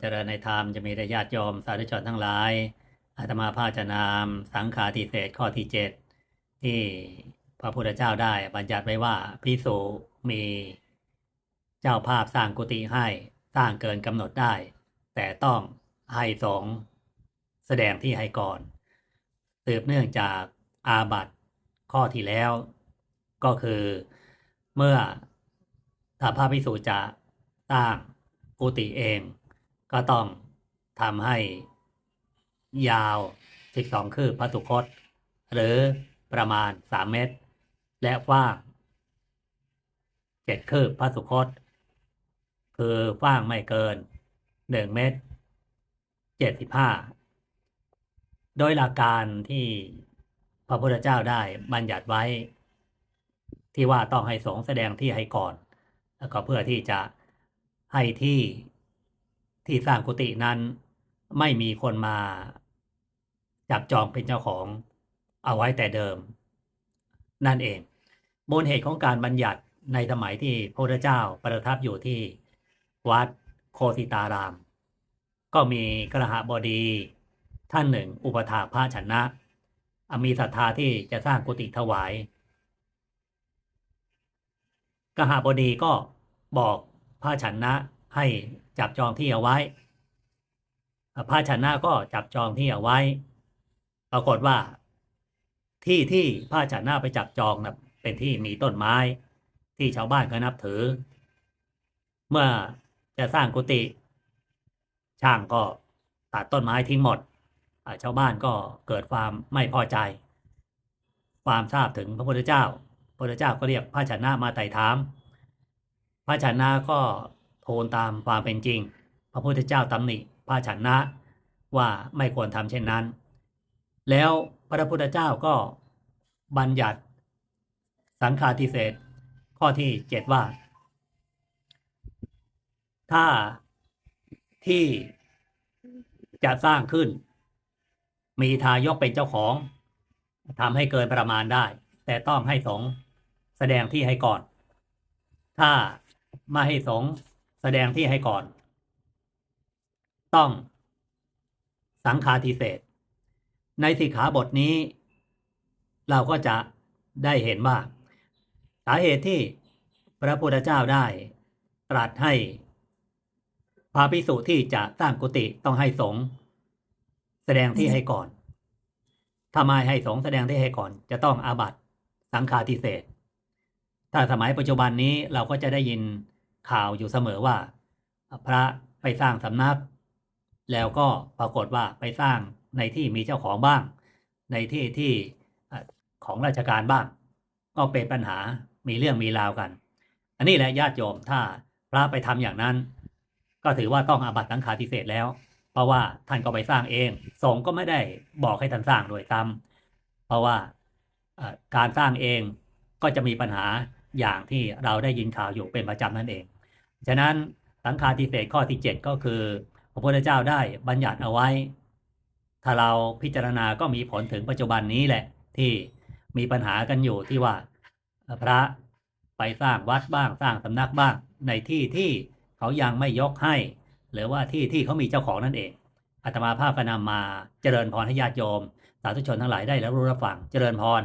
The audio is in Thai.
เจริญในธรรมจะมีได้ญาติโยมสาธุชนทั้งหลาย อาตมาภาจะนำสังขาทิเศษข้อที่เจ็ดที่พระพุทธเจ้าได้บัญญัติไว้ว่าพิสุมีเจ้าภาพสร้างกุฏิให้สร้างเกินกำหนดได้ แต่ต้องให้สงแสดงที่ให้ก่อน สืบเนื่องจากอาบัตข้อที่แล้ว ก็คือเมื่อถ้าพระพิสุจะสร้างกุฏิเอง ก็ต้องทำให้ยาว 12 คืบพระสุคต หรือประมาณ 3 เมตร และกว้าง 7 คืบพระสุคต คือกว้างไม่เกิน 1 เมตร 75 โดยหลักการที่พระพุทธเจ้าได้บัญญัติไว้ ที่ว่าต้องให้สงแสดงที่ให้ก่อน แล้วก็เพื่อที่จะให้ที่ ที่สร้างกุฏินั้น ไม่มีคนมา จับจองเป็นเจ้าของเอาไว้แต่เดิม นั่นเองมูลเหตุของการบัญญัติในสมัยที่พระพุทธเจ้าประทับอยู่ที่วัดโคสิตาราม ก็มีกระหบดีท่านหนึ่ง อุปถาพระชนะ มีศรัทธาที่จะสร้างกุฏิถวายกะหาบดีก็บอกพระชนะ ให้จับจองที่เอาไว้พระชนะก็จับจองที่เอาไว้ ปรากฏว่า ที่ที่พระชนะไปจับจองนะเป็นที่มีต้นไม้ ที่ชาวบ้านก็นับถือ เมื่อจะสร้างกุฏิช่างก็ตัดต้นไม้ทิ้งหมดชาวบ้านก็เกิดความไม่พอใจ ความทราบถึงพระพุทธเจ้าพระพุทธเจ้าก็เรียกพระชนะมาไต่ถาม พระชนะก็ ทูลตามความเป็นจริง พระพุทธเจ้าตำหนิพระชนนะว่าไม่ควรทำเช่นนั้น แล้วพระพุทธเจ้าก็บัญญัติ สังฆาทิเศษข้อที่เจ็ดว่า ถ้าที่จะสร้างขึ้น มีทายกเป็นเจ้าของทำให้เกินประมาณได้ แต่ต้องให้สงแสดงที่ให้ก่อน ถ้าไมาให้สง แสดงที่ให้ก่อน ต้อง สังฆาทิเศษ ในสิกขาบทนี้ เราก็จะได้เห็นว่าสาเหตุที่พระพุทธเจ้าได้ ตรัสให้พระภิกษุที่จะสร้างกุฏิต้องให้สงแสดงที่ให้ก่อนถ้าไมให้สงแสดงที่ให้ก่อน จะต้องอาบัตสังฆาทิเศษ ถ้าสมัยปัจจุบันนี้เราก็จะได้ยิน ข่าวอยู่เสมอว่า พระไปสร้างสำนัก แล้วก็ปรากฏว่าไปสร้างในที่มีเจ้าของบ้าง ในที่ที่ของราชการบ้าง ก็เป็นปัญหามีเรื่องมีราวกัน อันนี้แหละญาติโยมถ้าพระไปทำอย่างนั้น ก็ถือว่าต้องอาบัตสังฆาทิเศษแล้ว เพราะว่าท่านก็ไปสร้างเองสงฆ์ก็ไม่ได้บอกให้ท่านสร้างโดยตามเพราะว่าการสร้างเองก็จะมีปัญหาอย่างที่เราได้ยินข่าวอยู่เป็นประจำนั่นเอง ฉะนั้นสังฆาทิเศษข้อที่ 7 ก็คือ พระพุทธเจ้าได้บัญญัติเอาไว้ ถ้าเราพิจารณาก็มีผลถึงปัจจุบันนี้แหละ ที่มีปัญหากันอยู่ที่ว่าพระไปสร้างวัดบ้างสร้างสำนักบ้าง ในที่ที่เขายังไม่ยกให้ หรือว่าที่ที่เขามีเจ้าของนั่นเองอาตมาภาพก็นำมาเจริญพรให้ญาติโยม สาธุชนทั้งหลายได้แล้วรู้รับฟังเจริญพร